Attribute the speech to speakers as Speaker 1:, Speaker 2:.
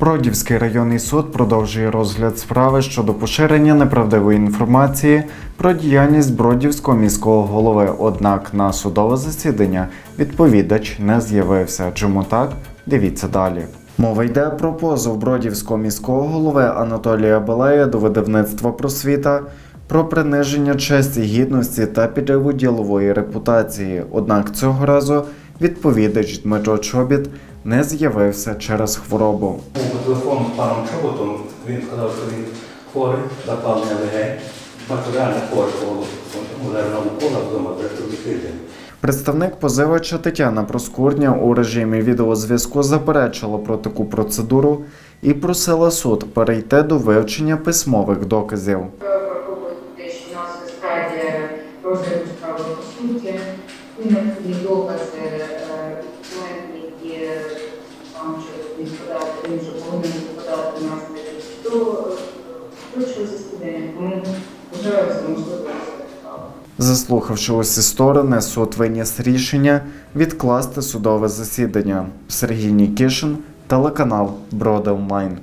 Speaker 1: Бродівський районний суд продовжує розгляд справи щодо поширення неправдивої інформації про діяльність Бродівського міського голови. Однак на судове засідання відповідач не з'явився. Чому так? Дивіться далі. Мова йде про позов Бродівського міського голови Анатолія Балея до видавництва просвіта про приниження честі, гідності та підриву ділової репутації. Однак цього разу відповідач Дмитро Чобіт не з'явився через хворобу.
Speaker 2: Був по телефону з паном Чоботом, він сказав, що він хворий, запалення легень. Бачу, реально хворий, ударна укола вдома, зрештою тиждень.
Speaker 1: Представник позивача Тетяна Проскурня у режимі відеозв'язку заперечила про таку процедуру і просила суд перейти до вивчення письмових доказів.
Speaker 3: Розгляду справи по суті, і необхідні докази, е, які там що він подати, він вже повинен подати на статті до вивчого засідання, тому вважаю за можливо.
Speaker 1: Заслухавши усі сторони, суд виніс рішення відкласти судове засідання. Сергій Нікішин, телеканал Броди Онлайн.